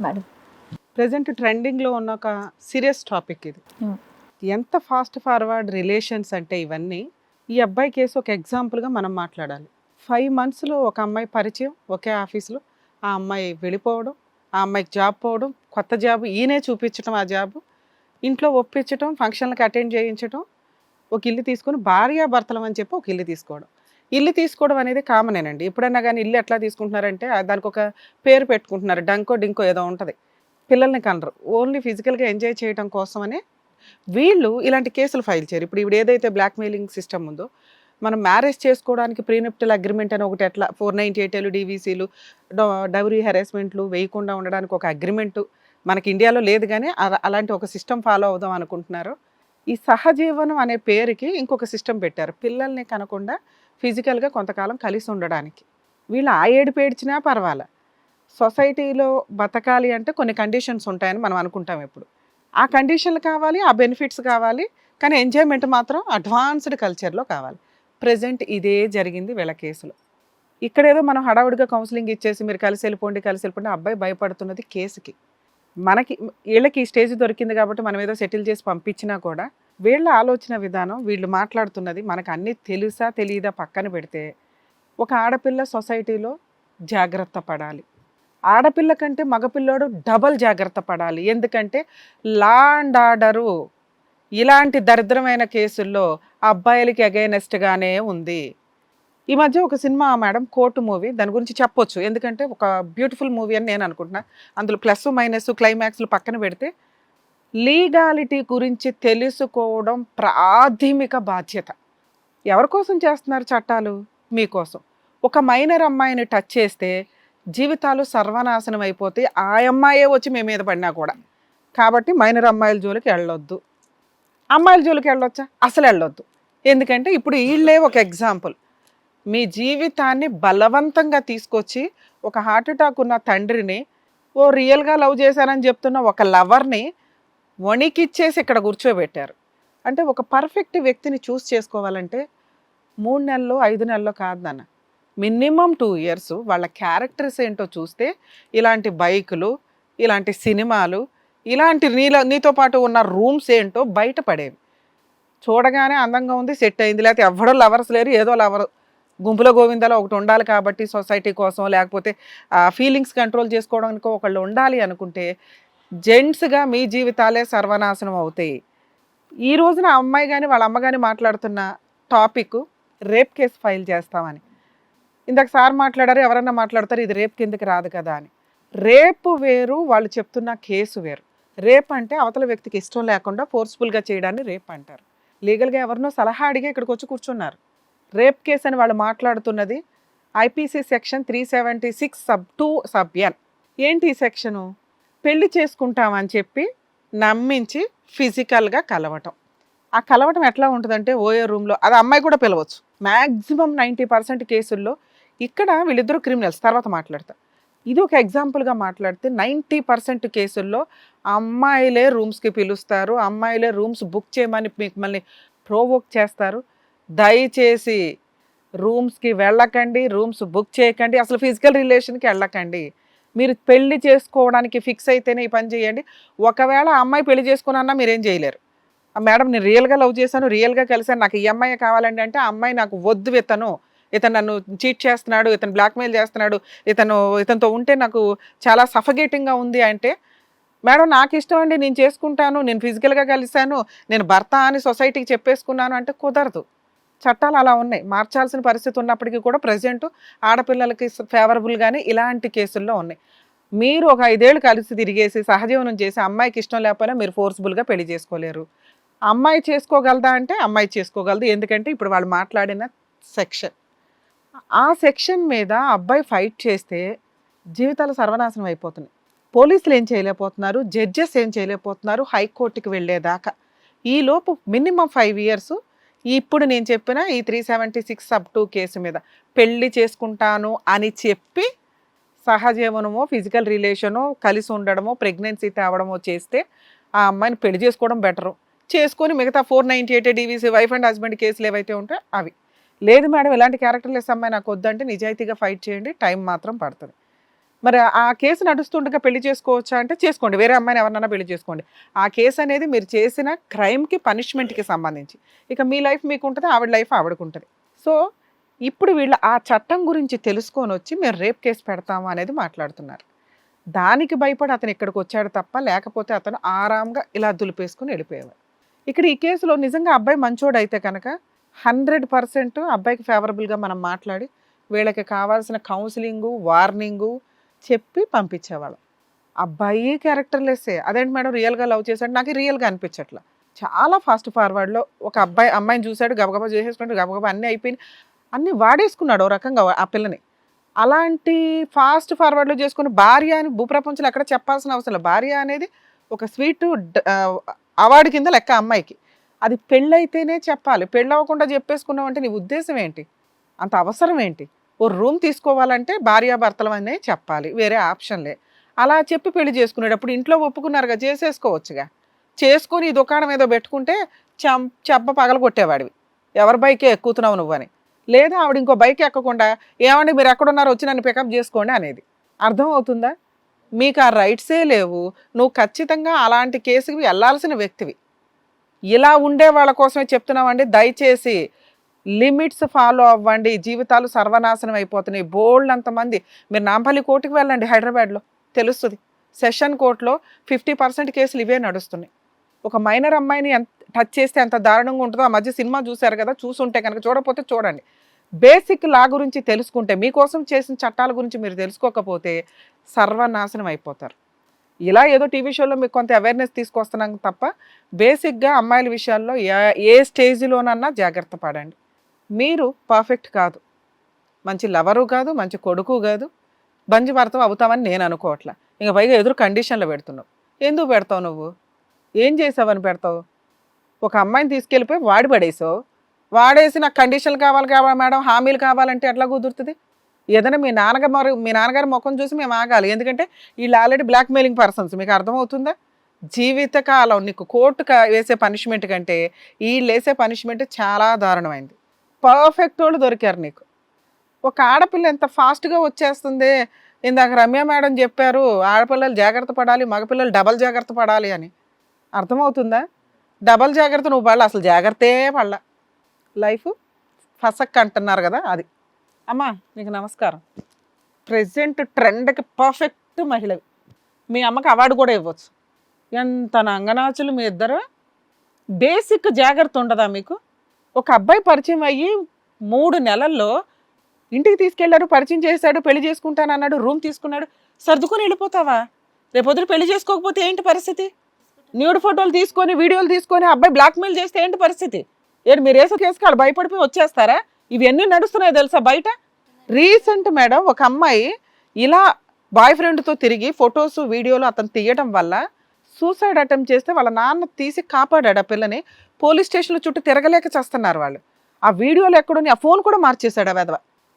Madam present ట్రెండింగ్లో ఉన్న ఒక సీరియస్ టాపిక్ ఇది. Hmm. ఎంత ఫాస్ట్ ఫార్వర్డ్ రిలేషన్స్ అంటే ఇవన్నీ ఈ అబ్బాయి కేసు ఒక ఎగ్జాంపుల్గా మనం మాట్లాడాలి. ఫైవ్ మంత్స్లో ఒక అమ్మాయి పరిచయం ఒకే ఆఫీస్లో ఆ అమ్మాయి వెళ్ళిపోవడం ఆ అమ్మాయికి జాబ్ పోవడం కొత్త జాబ్ ఈయనే చూపించడం ఆ జాబ్ ఇంట్లో ఒప్పించడం ఫంక్షన్లకు అటెండ్ చేయించడం ఒక ఇల్లు తీసుకుని భార్యాభర్తలం అని చెప్పి ఒక ఇల్లు తీసుకోవడం. ఇల్లు తీసుకోవడం అనేది కామనేనండి ఎప్పుడైనా కానీ ఇల్లు ఎట్లా తీసుకుంటున్నారంటే దానికి ఒక పేరు పెట్టుకుంటున్నారు. డంకో డింకో ఏదో ఉంటుంది. పిల్లల్ని కనరు. ఓన్లీ ఫిజికల్గా ఎంజాయ్ చేయడం కోసమనే వీళ్ళు ఇలాంటి కేసులు ఫైల్ చేయరు. ఇప్పుడు ఇప్పుడు ఏదైతే బ్లాక్మెయిలింగ్ సిస్టమ్ ఉందో మనం మ్యారేజ్ చేసుకోవడానికి ప్రీనిప్టల్ అగ్రిమెంట్ అని ఒకటి ఎట్లా ఫోర్ నైంటీ ఎయిట్లు డీవీసీలు డౌరీ హెరాస్మెంట్లు వేయకుండా ఉండడానికి ఒక అగ్రిమెంటు మనకి ఇండియాలో లేదు కానీ అలా- అలాంటి ఒక సిస్టమ్ ఫాలో అవుదాం అనుకుంటున్నారు. ఈ సహజీవనం అనే పేరుకి ఇంకొక సిస్టమ్ పెట్టారు. పిల్లల్ని కనకుండా ఫిజికల్గా కొంతకాలం కలిసి ఉండడానికి. వీళ్ళు ఆ ఏడుపు ఏడ్చినా పర్వాలే. సొసైటీలో బతకాలి అంటే కొన్ని కండిషన్స్ ఉంటాయని మనం అనుకుంటాం ఎప్పుడు. ఆ కండిషన్లు కావాలి ఆ బెనిఫిట్స్ కావాలి కానీ ఎంజాయ్మెంట్ మాత్రం అడ్వాన్స్డ్ కల్చర్లో కావాలి. ప్రజెంట్ ఇదే జరిగింది వీళ్ళ కేసులో. ఇక్కడేదో మనం హడావుడిగా కౌన్సిలింగ్ ఇచ్చేసి మీరు కలిసి వెళ్ళిపోండి కలిసి వెళ్ళిపోండి అబ్బాయి భయపడుతున్నది కేసుకి. మనకి వీళ్ళకి ఈ స్టేజ్ దొరికింది కాబట్టి మనం ఏదో సెటిల్ చేసి పంపించినా కూడా వీళ్ళ ఆలోచన విధానం వీళ్ళు మాట్లాడుతున్నది మనకు అన్నీ తెలుసా తెలియదా పక్కన పెడితే ఒక ఆడపిల్ల సొసైటీలో జాగ్రత్త పడాలి. ఆడపిల్ల కంటే మగపిల్లోడు డబల్ జాగ్రత్త పడాలి. ఎందుకంటే లా అండ్ ఆర్డరు ఇలాంటి దరిద్రమైన కేసుల్లో అబ్బాయిలకి అగైనెస్ట్గానే ఉంది. ఈ మధ్య ఒక సినిమా మేడం కోర్టు మూవీ దాని గురించి చెప్పొచ్చు. ఎందుకంటే ఒక బ్యూటిఫుల్ మూవీ అని నేను అనుకుంటున్నా. అందులో ప్లస్ మైనస్ క్లైమాక్స్లు పక్కన పెడితే లీగాలిటీ గురించి తెలుసుకోవడం ప్రాథమిక బాధ్యత. ఎవరి కోసం చేస్తున్నారు చట్టాలు? మీకోసం ఒక మైనర్ అమ్మాయిని టచ్ చేస్తే జీవితాలు సర్వనాశనం అయిపోతే ఆ అమ్మాయే వచ్చి మీ మీద పడినా కూడా. కాబట్టి మైనర్ అమ్మాయిల జోలికి వెళ్ళొద్దు. అమ్మాయిల జోలికి వెళ్ళొచ్చా? అసలు వెళ్ళొద్దు. ఎందుకంటే ఇప్పుడు వీళ్ళే ఒక ఎగ్జాంపుల్. మీ జీవితాన్ని బలవంతంగా తీసుకొచ్చి ఒక హార్ట్ అటాక్ ఉన్న తండ్రిని ఓ రియల్గా లవ్ చేశానని చెప్తున్న ఒక లవర్ని వణికిచ్చేసి ఇక్కడ కూర్చోబెట్టారు. అంటే ఒక పర్ఫెక్ట్ వ్యక్తిని చూస్ చేసుకోవాలంటే మూడు నెలలు ఐదు నెలలో కాదు నాన్న మినిమం టూ ఇయర్స్ వాళ్ళ క్యారెక్టర్స్ ఏంటో చూస్తే ఇలాంటి బైకులు ఇలాంటి సినిమాలు ఇలాంటి నీలో నీతో పాటు ఉన్న రూమ్స్ ఏంటో బయటపడేవి. చూడగానే అందంగా ఉంది సెట్ అయింది. లేకపోతే ఎవడో లవర్స్ లేరు ఏదో లవర్. గుంపులో గోవిందాలో ఒకటి ఉండాలి కాబట్టి సొసైటీ కోసం లేకపోతే ఫీలింగ్స్ కంట్రోల్ చేసుకోవడానికి ఒకళ్ళు ఉండాలి అనుకుంటే జెంట్స్గా మీ జీవితాలే సర్వనాశనం అవుతాయి. ఈ రోజున అమ్మాయి కానీ వాళ్ళ అమ్మ కానీ మాట్లాడుతున్న టాపిక్ రేప్ కేసు ఫైల్ చేస్తామని. ఇందాక సార్ మాట్లాడారు ఎవరన్నా మాట్లాడతారు ఇది రేప్ కిందకి రాదు కదా అని. రేపు వేరు వాళ్ళు చెప్తున్న కేసు వేరు. రేప్ అంటే అవతల వ్యక్తికి ఇష్టం లేకుండా ఫోర్స్ఫుల్గా చేయడాన్ని రేప్ అంటారు. లీగల్గా ఎవరినో సలహా అడిగి ఇక్కడికి వచ్చి కూర్చున్నారు. రేప్ కేసు అని వాళ్ళు మాట్లాడుతున్నది IPC section three seventy six sub two sub N ఏంటి ఈ సెక్షను? పెళ్ళి చేసుకుంటామని చెప్పి నమ్మించి ఫిజికల్గా కలవటం. ఆ కలవటం ఎట్లా ఉంటుందంటే ఓయో రూమ్లో అది అమ్మాయి కూడా పిలవచ్చు. మ్యాక్సిమం నైంటీ పర్సెంట్ కేసుల్లో ఇక్కడ వీళ్ళిద్దరూ క్రిమినల్స్. తర్వాత మాట్లాడతారు ఇది ఒక ఎగ్జాంపుల్గా మాట్లాడితే నైంటీ పర్సెంట్ కేసుల్లో అమ్మాయిలే రూమ్స్కి పిలుస్తారు. అమ్మాయిలే రూమ్స్ బుక్ చేయమని మిమ్మల్ని ప్రోవోక్ చేస్తారు. దయచేసి రూమ్స్కి వెళ్ళకండి రూమ్స్ బుక్ చేయకండి. అసలు ఫిజికల్ రిలేషన్కి వెళ్ళకండి. మీరు పెళ్ళి చేసుకోవడానికి ఫిక్స్ అయితేనే ఈ పని చేయండి. ఒకవేళ అమ్మాయి పెళ్ళి చేసుకున్నా మీరేం చేయలేరు. మేడం నేను రియల్గా లవ్ చేశాను రియల్గా కలిసాను నాకు ఈ అమ్మాయి కావాలండి అంటే ఆ అమ్మాయి నాకు వద్దు ఇతను. ఇతను నన్ను చీట్ చేస్తున్నాడు ఇతను బ్లాక్మెయిల్ చేస్తున్నాడు ఇతను ఇతనితో ఉంటే నాకు చాలా సఫగేటింగ్గా ఉంది అంటే మేడం నాకు ఇష్టం అండి నేను చేసుకుంటాను నేను ఫిజికల్గా కలిశాను నేను భర్త అని సొసైటీకి చెప్పేసుకున్నాను అంటే కుదరదు. చట్టాలు అలా ఉన్నాయి. మార్చాల్సిన పరిస్థితి ఉన్నప్పటికీ కూడా ప్రజెంట్ ఆడపిల్లలకి ఫేవరబుల్గానే ఇలాంటి కేసుల్లో ఉన్నాయి. మీరు ఒక ఐదేళ్ళు కలిసి తిరిగేసి సహజీవనం చేసి అమ్మాయికి ఇష్టం లేకపోయినా మీరు ఫోర్స్ఫుల్గా పెళ్ళి చేసుకోలేరు. అమ్మాయి చేసుకోగలదా అంటే అమ్మాయి చేసుకోగలదు. ఎందుకంటే ఇప్పుడు వాళ్ళు మాట్లాడిన సెక్షన్ ఆ సెక్షన్ మీద అబ్బాయి ఫైట్ చేస్తే జీవితాలు సర్వనాశనం అయిపోతున్నాయి. పోలీసులు ఏం చేయలేకపోతున్నారు? జడ్జెస్ ఏం చేయలేకపోతున్నారు? హైకోర్టుకి వెళ్ళేదాకా. ఈ లోపు మినిమం ఫైవ్ ఇయర్స్ ఇప్పుడు నేను చెప్పిన ఈ three seventy six sub two case మీద పెళ్ళి చేసుకుంటాను అని చెప్పి సహజీవనమో ఫిజికల్ రిలేషనో కలిసి ఉండడమో ప్రెగ్నెన్సీ తేవడమో చేస్తే ఆ అమ్మాయిని పెళ్ళి చేసుకోవడం బెటరు. చేసుకొని మిగతా four ninety eight DVC wife and husband కేసులు ఏవైతే ఉంటాయో అవి. లేదు మేడం ఇలాంటి క్యారెక్టర్లెస్ అమ్మాయి నాకు వద్దంటే నిజాయితీగా ఫైట్ చేయండి టైం మాత్రం పడుతుంది. మరి ఆ కేసు నడుస్తుండగా పెళ్ళి చేసుకోవచ్చా అంటే చేసుకోండి. వేరే అమ్మాయిని ఎవరినైనా పెళ్ళి చేసుకోండి. ఆ కేసు అనేది మీరు చేసిన క్రైమ్కి పనిష్మెంట్కి సంబంధించి. ఇక మీ లైఫ్ మీకు ఉంటుంది ఆవిడ లైఫ్ ఆవిడకు ఉంటుంది సో ఇప్పుడు వీళ్ళు ఆ చట్టం గురించి తెలుసుకొని వచ్చి మేము రేప్ కేసు పెడతాము అనేది మాట్లాడుతున్నారు. దానికి భయపడి అతను ఇక్కడికి వచ్చాడు తప్ప లేకపోతే అతను ఆరాంగా ఇలా దులిపేసుకుని వెళ్ళిపోయేవాడు. ఇక్కడ ఈ కేసులో నిజంగా అబ్బాయి మంచోడు అయితే కనుక హండ్రెడ్ పర్సెంట్ అబ్బాయికి ఫేవరబుల్గా మనం మాట్లాడి వీళ్ళకి కావాల్సిన కౌన్సిలింగు వార్నింగు చెప్పి పంపించేవాళ్ళం. అబ్బాయి క్యారెక్టర్లెస్సే. అదేంటి మేడం రియల్గా లవ్ చేశాడు? నాకు రియల్గా అనిపించట్లా. చాలా ఫాస్ట్ ఫార్వర్డ్లో ఒక అబ్బాయి అమ్మాయిని చూశాడు గబగబా చేసేసుకున్నాడు గబగబా అన్నీ అయిపోయినాయి. అన్నీ వాడేసుకున్నాడు ఓ రకంగా ఆ పిల్లని. అలాంటి ఫాస్ట్ ఫార్వర్డ్లో చేసుకుని భార్య అని భూప్రపంచంలో ఎక్కడ చెప్పాల్సిన అవసరం లేదు. భార్య అనేది ఒక స్వీట్ అవార్డు కింద లెక్క అమ్మాయికి. అది పెళ్ళైతేనే చెప్పాలి. పెళ్ళవకుండా చెప్పేసుకున్నావు అంటే నీ ఉద్దేశం ఏంటి? అంత అవసరం ఏంటి? ఓ రూమ్ తీసుకోవాలంటే భార్యాభర్తలు అనే చెప్పాలి వేరే ఆప్షన్లే అలా చెప్పి పెళ్ళి చేసుకునేటప్పుడు ఇంట్లో ఒప్పుకున్నారుగా చేసేసుకోవచ్చుగా. చేసుకొని దుకాణం ఏదో పెట్టుకుంటే చం చెబ్బ పగల కొట్టేవాడివి. ఎవరి బైకే ఎక్కుతున్నావు నువ్వని. లేదా ఆవిడ ఇంకో బైక్ ఎక్కకుండా ఏమండి మీరు ఎక్కడున్నారో వచ్చి నన్ను పికప్ చేసుకోండి అనేది. అర్థం అవుతుందా? మీకు ఆ రైట్సే లేవు. నువ్వు ఖచ్చితంగా అలాంటి కేసుకి వెళ్ళాల్సిన వ్యక్తివి. ఇలా ఉండే వాళ్ళ కోసమే చెప్తున్నామండి దయచేసి లిమిట్స్ ఫాలో అవ్వండి. జీవితాలు సర్వనాశనం అయిపోతున్నాయి. బోల్డ్ అంతమంది. మీరు నాంపల్లి కోర్టుకి వెళ్ళండి హైదరాబాద్లో. తెలుస్తుంది. సెషన్ కోర్టులో ఫిఫ్టీ పర్సెంట్ కేసులు ఇవే నడుస్తున్నాయి. ఒక మైనర్ అమ్మాయిని ఎంత టచ్ చేస్తే ఎంత దారుణంగా ఉంటుందో ఆ మధ్య సినిమా చూశారు కదా చూసుంటే కనుక చూడకపోతే చూడండి. బేసిక్ లా గురించి తెలుసుకుంటే మీకోసం చేసిన చట్టాల గురించి మీరు తెలుసుకోకపోతే సర్వనాశనం అయిపోతారు. ఇలా ఏదో టీవీ షోలో మీకు కొంత అవేర్నెస్ తీసుకొస్తున్నాం తప్ప బేసిక్గా అమ్మాయిల విషయాల్లో ఏ- ఏ స్టేజ్లోనన్నా జాగ్రత్త పడండి. మీరు పర్ఫెక్ట్ కాదు. మంచి లవరు కాదు మంచి కొడుకు కాదు. బంజి భర్తం అవుతామని నేను అనుకోవట్లా. ఇంకా పైగా ఎదురు కండిషన్లో పెడుతున్నావు. ఎందుకు పెడతావు నువ్వు? ఏం చేసావని పెడతావు? ఒక అమ్మాయిని తీసుకెళ్ళిపోయి వాడి పడేసావు. వాడేసి నాకు కండిషన్లు కావాలి కావాలి మేడం హామీలు కావాలంటే ఎట్లా కుదురుతుంది? ఏదైనా మీ నాన్నగారు మీ నాన్నగారి ముఖం చూసి మేము ఆగాలి. ఎందుకంటే వీళ్ళు ఆల్రెడీ బ్లాక్మెయిలింగ్ పర్సన్స్. మీకు అర్థమవుతుందా? జీవితకాలం నీకు కోర్టు వేసే పనిష్మెంట్ కంటే వీళ్ళు వేసే పనిష్మెంట్ చాలా దారుణమైంది. పర్ఫెక్ట్ వాళ్ళు దొరికారు నీకు. ఒక ఆడపిల్ల ఎంత ఫాస్ట్గా వచ్చేస్తుంది. ఇందాక రమ్య మేడం చెప్పారు ఆడపిల్లలు జాగ్రత్త పడాలి మగపిల్లలు డబల్ జాగ్రత్త పడాలి అని. అర్థమవుతుందా? డబల్ జాగ్రత్త నువ్వు పడాలి అసలు జాగ్రత్తే పడాల. లైఫ్ ఫసక్ అంటున్నారు కదా అది. అమ్మా నీకు నమస్కారం. Present ట్రెండ్కి perfect మహిళవి. మీ అమ్మకి అవార్డు కూడా ఇవ్వచ్చు. ఎంత నంగనాచులు మీ ఇద్దరు. బేసిక్ జాగ్రత్త ఉండదా మీకు? ఒక అబ్బాయి పరిచయం అయ్యి మూడు నెలల్లో ఇంటికి తీసుకెళ్ళారు పరిచయం చేశాడు పెళ్ళి చేసుకుంటాను అన్నాడు రూమ్ తీసుకున్నాడు. సర్దుకొని వెళ్ళిపోతావా? రేపొద్దున పెళ్ళి చేసుకోకపోతే ఏంటి పరిస్థితి? న్యూడ్ ఫోటోలు తీసుకొని వీడియోలు తీసుకొని అబ్బాయి బ్లాక్మెయిల్ చేస్తే ఏంటి పరిస్థితి? ఏంటి మీరు వేసే కేసుకి వాళ్ళు భయపడిపోయి వచ్చేస్తారా? ఇవన్నీ నడుస్తున్నాయి తెలుసా బయట? రీసెంట్ మేడం ఒక అమ్మాయి ఇలా బాయ్ ఫ్రెండ్తో తిరిగి ఫొటోస్ వీడియోలు అతను తీయడం వల్ల సూసైడ్ అటెంప్ట్ చేస్తే వాళ్ళ నాన్న తీసి కాపాడాడు ఆ పిల్లని. పోలీస్ స్టేషన్లో చుట్టూ తిరగలేక చేస్తున్నారు వాళ్ళు. ఆ వీడియోలు ఎక్కడుని ఆ ఫోన్ కూడా మార్చేశాడు ఆ వెధవ.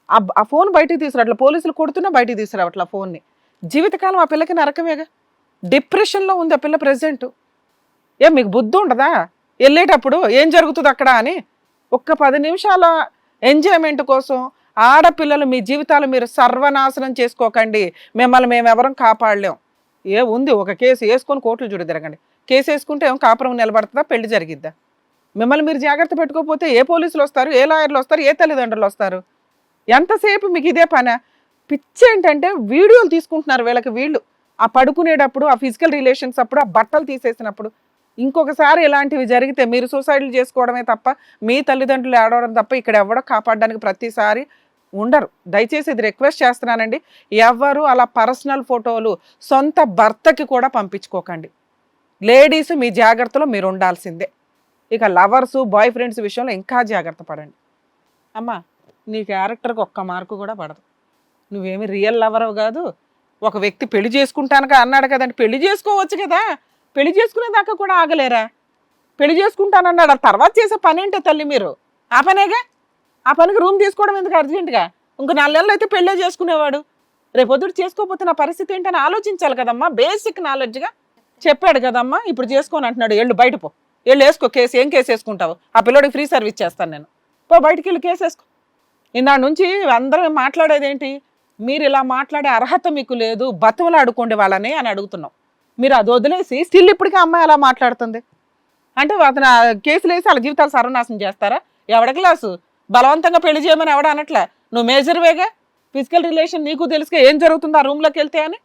ఆ ఆ ఫోన్ బయటికి తీసుకురా అట్లా పోలీసులు కొడుతున్నా బయటికి తీసుకురావట్లా ఆ ఫోన్ని. జీవితకాలం ఆ పిల్లకి నరకమేగా? డిప్రెషన్లో ఉంది ఆ పిల్ల ప్రజెంట్. ఏం మీకు బుద్ధి ఉండదా? వెళ్ళేటప్పుడు ఏం జరుగుతుంది అక్కడ అని ఒక్క పది నిమిషాల ఎంజాయ్మెంట్ కోసం ఆడపిల్లలు మీ జీవితాలు మీరు సర్వనాశనం చేసుకోకండి. మిమ్మల్ని మేము ఎవరం కాపాడలేం. ఏ ఉంది ఒక కేసు వేసుకొని కోర్టులు చూడు తిరగండి. కేసు వేసుకుంటే ఏం కాపురం నిలబడుతుందా పెళ్ళి జరిగిద్దా? మిమ్మల్ని మీరు జాగ్రత్త పెట్టుకోకపోతే ఏ పోలీసులు వస్తారు ఏ లాయర్లు వస్తారు ఏ తల్లిదండ్రులు వస్తారు? ఎంతసేపు మీకు ఇదే పని? పిచ్చి ఏంటంటే వీడియోలు తీసుకుంటున్నారు వీళ్ళకి వీళ్ళు. ఆ పడుకునేటప్పుడు ఆ ఫిజికల్ రిలేషన్స్ అప్పుడు ఆ బట్టలు తీసేసినప్పుడు. ఇంకొకసారి ఇలాంటివి జరిగితే మీరు సూసైడ్లు చేసుకోవడమే తప్ప మీ తల్లిదండ్రులు ఆడవడం తప్ప ఇక్కడ ఎవడో కాపాడడానికి ప్రతిసారి ఉండరు. దయచేసి ఇది రిక్వెస్ట్ చేస్తున్నానండి. ఎవరు అలా పర్సనల్ ఫోటోలు సొంత భర్తకి కూడా పంపించుకోకండి. లేడీస్ మీ జాగ్రత్తలో మీరు ఉండాల్సిందే. ఇక లవర్స్ బాయ్ ఫ్రెండ్స్ విషయంలో ఇంకా జాగ్రత్త పడండి. అమ్మా నీ క్యారెక్టర్కి ఒక్క మార్కు కూడా పడదు. నువ్వేమి రియల్ లవర్ కాదు. ఒక వ్యక్తి పెళ్ళి చేసుకుంటానుగా అన్నాడు కదండి. పెళ్ళి చేసుకోవచ్చు కదా. పెళ్ళి చేసుకునేదాకా కూడా ఆగలేరా? పెళ్ళి చేసుకుంటానన్నాడు. తర్వాత చేసే పనేంటో తల్లి మీరు? ఆ పనేగా ఆ పనికి రూమ్ తీసుకోవడం ఎందుకు అర్జెంటుగా? ఇంకో నాలుగు నెలలు అయితే పెళ్ళే చేసుకునేవాడు. రేపొద్దుడు చేసుకోకపోతే నా పరిస్థితి ఏంటని ఆలోచించాలి కదమ్మా బేసిక్ నాలెడ్జ్గా చెప్పాడు కదమ్మా ఇప్పుడు చేసుకోని అంటున్నాడు ఎళ్ళు బయట పో ఎళ్ళు వేసుకో కేసు ఏం కేసు వేసుకుంటావు? ఆ పిల్లోడికి ఫ్రీ సర్వీస్ చేస్తాను నేను. పో బయటికి వెళ్ళి కేసు వేసుకో. ఇందాడి నుంచి అందరూ మాట్లాడేది ఏంటి మీరు ఇలా మాట్లాడే అర్హత మీకు లేదు బతువులు ఆడుకోండి వాళ్ళని అని అడుగుతున్నాం. మీరు అది వదిలేసి స్టిల్ ఇప్పటికీ అమ్మాయి అలా మాట్లాడుతుంది. అంటే అతను కేసులు వేసి వాళ్ళ జీవితాలు సర్వనాశనం చేస్తారా? ఎవడ క్లాసు బలవంతంగా పెళ్ళి చేయమని ఎవడ అనట్లే. నువ్వు మేజర్ వేగా? ఫిజికల్ రిలేషన్ నీకు తెలుసుగా ఏం జరుగుతుందో? ఆ రూమ్లోకి వెళ్తే అని?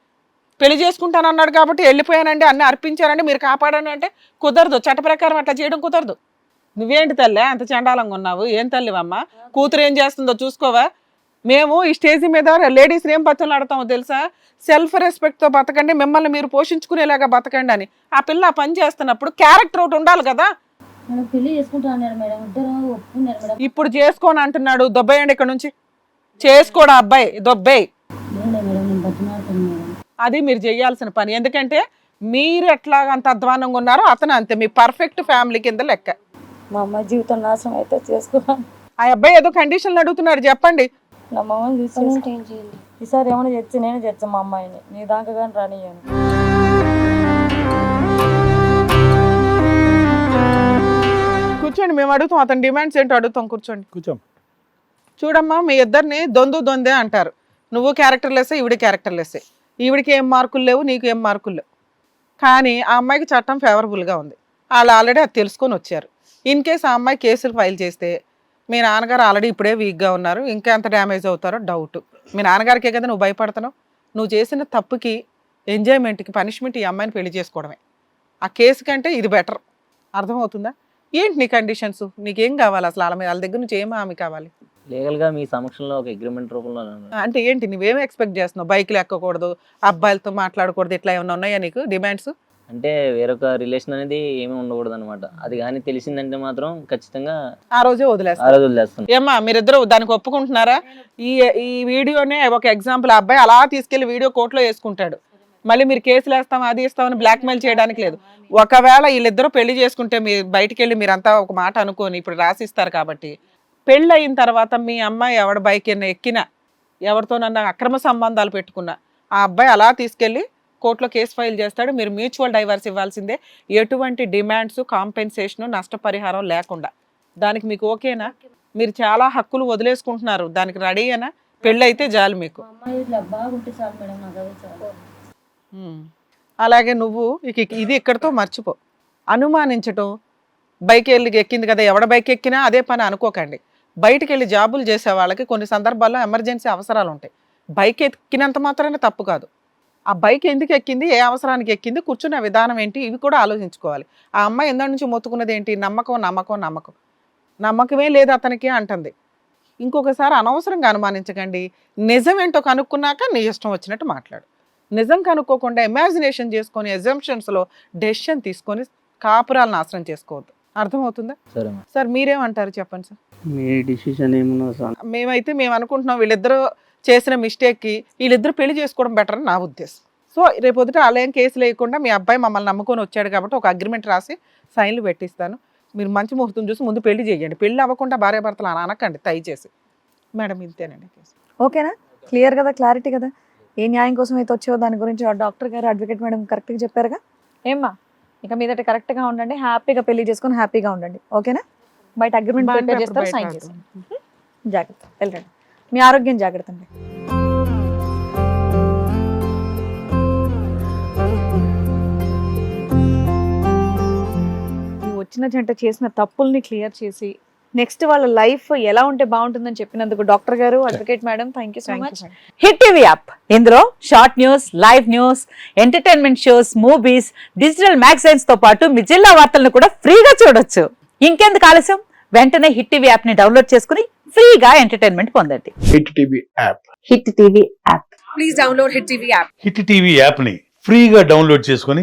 పెళ్ళి చేసుకుంటాను అన్నాడు కాబట్టి వెళ్ళిపోయానండి అన్ని అర్పించానండి మీరు కాపాడని అంటే కుదరదు. చట్ట ప్రకారం అట్లా చేయడం కుదరదు. నువ్వేంటి తల్లి? అంత చండాలంగా ఉన్నావు. ఏం తల్లివమ్మా? కూతురు ఏం చేస్తుందో చూసుకోవా? మేము ఈ స్టేజ్ మీద లేడీస్ ఏం బతులు ఆడతామో తెలుసా? సెల్ఫ్ రెస్పెక్ట్తో బతకండి మిమ్మల్ని మీరు పోషించుకునేలాగా బతకండి అని. ఆ పిల్ల ఆ పని చేస్తున్నప్పుడు క్యారెక్టర్ ఒకటి ఉండాలి కదా? మేడం పెళ్ళి చేసుకుంటా అన్నాడు మేడం ఇద్దరు ఒప్పుకున్నారు మేడం. ఇప్పుడు చేసుకోని అంటున్నాడు దొబ్బేయండి ఇక్కడ నుంచి. చేసుకోడు అబ్బాయి దొబ్బేయి. లేండి మేడం నేను బతిమాడుతాను మేడం. అది మీరు చేయాల్సిన పని. ఎందుకంటే మీరు ఎట్లా అంత అధ్వానంగా ఉన్నారో అతను అంతే. మీ పర్ఫెక్ట్ ఫ్యామిలీ కింద లెక్క. మా అమ్మాయి జీవితం నాశనం అయితే చేసుకున్నాను ఆ అబ్బాయి ఏదో కండిషన్లు అడుగుతున్నాడు చెప్పండి. నా మమ్మల్ని చూసి ఈసారి ఏమైనా తెచ్చి నేను తెచ్చా మా అమ్మాయిని. నీ దాకా కానీ రానియ్యాను. కూర్చోండి మేము అడుగుతాం అతని డిమాండ్స్ ఏంటో అడుగుతాం కూర్చోండి. కూర్చోం. చూడమ్మా మీ ఇద్దరిని దొందు దొందే అంటారు. నువ్వు క్యారెక్టర్ లెస్సే ఈవిడ క్యారెక్టర్ లెస్సే ఈవిడికి ఏం మార్కులు లేవు నీకు ఏం మార్కులు లేవు. కానీ ఆ అమ్మాయికి చట్టం ఫేవరబుల్గా ఉంది. వాళ్ళు ఆల్రెడీ అది తెలుసుకొని వచ్చారు. ఇన్ కేస్ ఆ అమ్మాయి కేసులు ఫైల్ చేస్తే మీ నాన్నగారు ఆల్రెడీ ఇప్పుడే వీక్గా ఉన్నారు ఇంకా ఎంత డ్యామేజ్ అవుతారో డౌట్ మీ నాన్నగారికే కదా నువ్వు భయపడుతున్నావు? నువ్వు చేసిన తప్పుకి ఎంజాయ్మెంట్కి పనిష్మెంట్ ఈ అమ్మాయిని పెళ్ళి చేసుకోవడమే. ఆ కేసు కంటే ఇది బెటర్ అర్థమవుతుందా? ఏంటి నీ కండిషన్స్ నీకేం కావాలి అసలు? వాళ్ళ మీద వాళ్ళ దగ్గర నుంచి ఏం హామీ కావాలి? లీగల్గా మీ సమక్షంలో ఒక అగ్రిమెంట్ రూపంలో అంటే ఏంటి? నువ్వేం ఎక్స్పెక్ట్ చేస్తున్నావు? బైక్లు ఎక్కకూడదు అబ్బాయిలతో మాట్లాడకూడదు ఇట్లా ఏమైనా ఉన్నాయా నీకు డిమాండ్స్ అంటే వేరొక రిలేషన్ అనేది ఏమీ ఉండకూడదు అనమాట అది కానీ తెలిసిందంటే మాత్రం ఖచ్చితంగా ఆ రోజే ఆ వదిలేస్తా రోజు వదిలేస్తాను ఏమ్మా మీరిద్దరు దానికి ఒప్పుకుంటున్నారా? ఈ ఈ వీడియోనే ఒక ఎగ్జాంపుల్ ఆ అబ్బాయి అలా తీసుకెళ్ళి వీడియో కోర్టులో వేసుకుంటాడు. మళ్ళీ మీరు కేసులు వేస్తాం అది ఇస్తామని బ్లాక్మెయిల్ చేయడానికి లేదు. ఒకవేళ వీళ్ళిద్దరూ పెళ్ళి చేసుకుంటే మీరు బయటికి వెళ్ళి మీరంతా ఒక మాట అనుకోని ఇప్పుడు రాసిస్తారు కాబట్టి. పెళ్ళి అయిన తర్వాత మీ అమ్మాయి ఎవడ బైక్ ఎక్కినా ఎవరితోనన్నా అక్రమ సంబంధాలు పెట్టుకున్నా ఆ అబ్బాయి అలా తీసుకెళ్ళి కోర్టులో కేసు ఫైల్ చేస్తాడు. మీరు మ్యూచువల్ డైవర్స్ ఇవ్వాల్సిందే. ఎటువంటి డిమాండ్స్ కాంపెన్సేషన్ నష్టపరిహారం లేకుండా. దానికి మీకు ఓకేనా? మీరు చాలా హక్కులు వదిలేసుకుంటున్నారు. దానికి రెడీ అయినా పెళ్ళి అయితే చాలు మీకు అలాగే నువ్వు ఇక ఇది ఇక్కడితో మర్చిపో. అనుమానించటం బైక్ వెళ్ళి ఎక్కింది కదా ఎవడ బైక్ ఎక్కినా అదే పని అనుకోకండి. బయటికి వెళ్ళి జాబులు చేసే వాళ్ళకి కొన్ని సందర్భాల్లో ఎమర్జెన్సీ అవసరాలు ఉంటాయి. బైక్ ఎక్కినంత మాత్రమే తప్పు కాదు. ఆ బైక్ ఎందుకు ఎక్కింది ఏ అవసరానికి ఎక్కింది కూర్చున్న విధానం ఏంటి ఇవి కూడా ఆలోచించుకోవాలి. ఆ అమ్మాయి ఎందు నుంచి మొత్తుకున్నది ఏంటి నమ్మకం నమ్మకం నమ్మకం. నమ్మకమే లేదు అతనికి అంటుంది. ఇంకొకసారి అనవసరంగా అనుమానించకండి. నిజం ఏంటో కనుక్కున్నాక నీ ఇష్టం వచ్చినట్టు మాట్లాడు. నిజం కనుక్కోకుండా ఇమాజినేషన్ చేసుకొని ఎజంప్షన్స్లో డెసిషన్ తీసుకొని కాపురాలు నాశనం చేసుకోవద్దు. అర్థమవుతుందా? సరే మీరేమంటారు చెప్పండి సార్? మీ డిసిషన్ ఏమన్నా సార్ మేమైతే మేము అనుకుంటున్నాం వీళ్ళిద్దరూ చేసిన మిస్టేక్కి వీళ్ళిద్దరు పెళ్ళి చేసుకోవడం బెటర్ అని నా ఉద్దేశం. సో రేపొద్దుట అలా ఏం కేసు లేకుండా మీ అబ్బాయి మమ్మల్ని నమ్ముకొని వచ్చాడు కాబట్టి ఒక అగ్రిమెంట్ రాసి సైన్లు పెట్టిస్తాను. మీరు మంచి ముహూర్తం చూసి ముందు పెళ్ళి చేయండి. పెళ్ళి అవ్వకుండా భార్య భర్తలు అని అనకండి దయచేసి. మేడం ఇంతేనండి. కేసు ఓకేనా? క్లియర్ కదా? క్లారిటీ కదా? ఏ న్యాయం కోసం అయితే వచ్చావో దాని గురించి డాక్టర్ గారు అడ్వకేట్ మేడం కరెక్ట్గా చెప్పారుగా? ఏమ్మా ఇక మీదట కరెక్ట్గా ఉండండి హ్యాపీగా పెళ్ళి చేసుకొని హ్యాపీగా ఉండండి. ఓకేనా? బయట అగ్రిమెంట్ ప్రిపేర్ చేస్తారు? సైన్. చేస్తారు? జాగ్రత్త వెళ్ళండి. మీ ఆరోగ్యం జాగ్రత్త అండి. వచ్చిన జంట చేసిన తప్పుల్ని క్లియర్ చేసి నెక్స్ట్ వాళ్ళ లైఫ్ ఎలా ఉంటే బాగుంటుందని చెప్పినందుకు డాక్టర్ గారు advocate madam thank you so Thank you, much. Hit TV app ఇందులో short news live news entertainment shows movies digital మ్యాగజైన్స్తో పాటు మీ జిల్లా వార్తలను కూడా ఫ్రీగా చూడొచ్చు. ఇంకెందుకు ఆలస్యం? వెంటనే హిట్ టీవీ యాప్ని డౌన్లోడ్ చేసుకుని ఫ్రీగా ఎంటర్టైన్మెంట్ పొందండి. Hit TV app hit TV app hit TV యాప్ని ఫ్రీగా డౌన్లోడ్ చేసుకొని